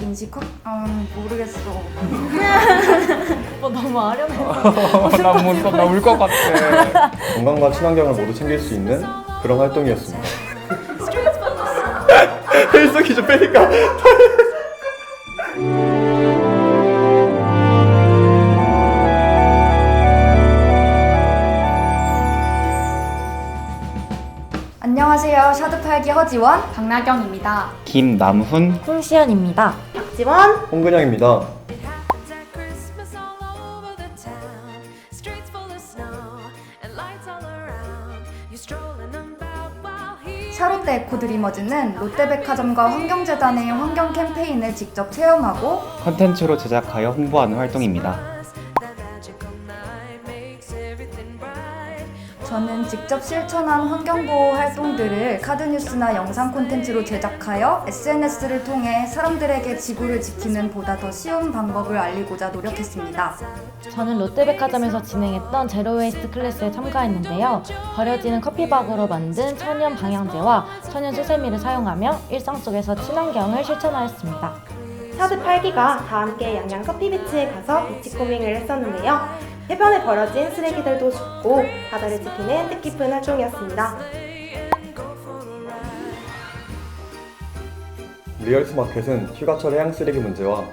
인식 확... 음, 모르겠어. 어, 너무 아련해서. 나울것 같아. 건강과 친환경을 모두 챙길 수 있는 그런 활동이었습니다. 일석이 좀 빼니까. 안녕하세요. 샤드팔기 허지원. 박나경입니다. 김남훈 홍시연입니다. 지원 홍근영입니다. 샤롯데 에코드리머즈는 롯데백화점과 환경재단의 환경 캠페인을 직접 체험하고 컨텐츠로 제작하여 홍보하는 활동입니다. 저는 직접 실천한 환경보호 활동들을 카드뉴스나 영상 콘텐츠로 제작하여 SNS를 통해 사람들에게 지구를 지키는 보다 더 쉬운 방법을 알리고자 노력했습니다. 저는 롯데백화점에서 진행했던 제로웨이스트 클래스에 참가했는데요. 버려지는 커피박으로 만든 천연 방향제와 천연 수세미를 사용하며 일상 속에서 친환경을 실천하였습니다. 샤드 8기가 다 함께 양양 커피비치에 가서 비치 코밍을 했었는데요. 해변에 버려진 쓰레기들도 줍고 바다를 지키는 뜻깊은 활동이었습니다. 리얼스 마켓은 휴가철 해양 쓰레기 문제와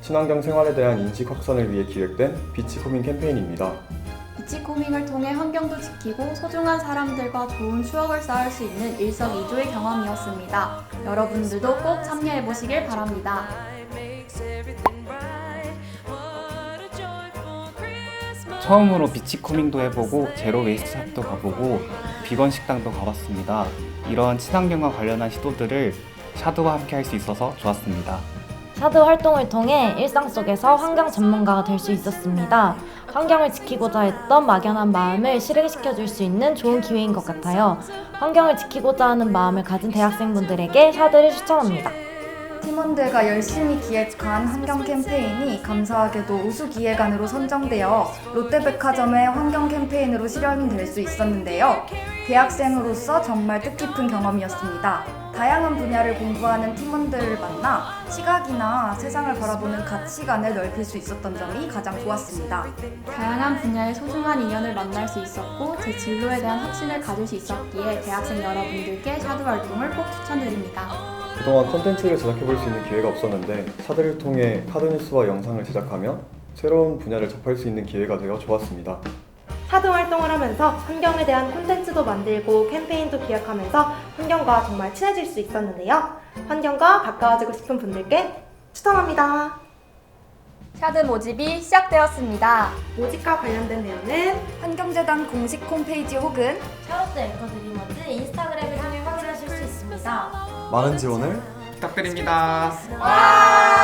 친환경 생활에 대한 인식 확산을 위해 기획된 비치 코밍 캠페인입니다. 비치 코밍을 통해 환경도 지키고 소중한 사람들과 좋은 추억을 쌓을 수 있는 일석이조의 경험이었습니다. 여러분들도 꼭 참여해 보시길 바랍니다. 처음으로 비치 코밍도 해보고 제로 웨이스트 샵도 가보고 비건 식당도 가봤습니다. 이런 친환경과 관련한 시도들을 샤드와 함께 할 수 있어서 좋았습니다. 샤드 활동을 통해 일상 속에서 환경 전문가가 될 수 있었습니다. 환경을 지키고자 했던 막연한 마음을 실행시켜 줄 수 있는 좋은 기회인 것 같아요. 환경을 지키고자 하는 마음을 가진 대학생분들에게 샤드를 추천합니다. 팀원들과 열심히 기획한 환경 캠페인이 감사하게도 우수 기획안으로 선정되어 롯데백화점의 환경 캠페인으로 실현이 될 수 있었는데요. 대학생으로서 정말 뜻깊은 경험이었습니다. 다양한 분야를 공부하는 팀원들을 만나 시각이나 세상을 바라보는 가치관을 넓힐 수 있었던 점이 가장 좋았습니다. 다양한 분야의 소중한 인연을 만날 수 있었고 제 진로에 대한 확신을 가질 수 있었기에 대학생 여러분들께 샤드 활동을 꼭 추천드립니다. 그동안 컨텐츠를 제작해볼 수 있는 기회가 없었는데 샤드를 통해 카드뉴스와 영상을 제작하며 새로운 분야를 접할 수 있는 기회가 되어 좋았습니다. 샤드 활동을 하면서 환경에 대한 콘텐츠도 만들고 캠페인도 기획하면서 환경과 정말 친해질 수 있었는데요. 환경과 가까워지고 싶은 분들께 추천합니다. 샤드 모집이 시작되었습니다. 모집과 관련된 내용은 환경재단 공식 홈페이지 혹은 샤롯데 에코드리머즈 인스타그램을 통해 확인하실 수 있습니다. 많은 지원을 부탁드립니다. 와!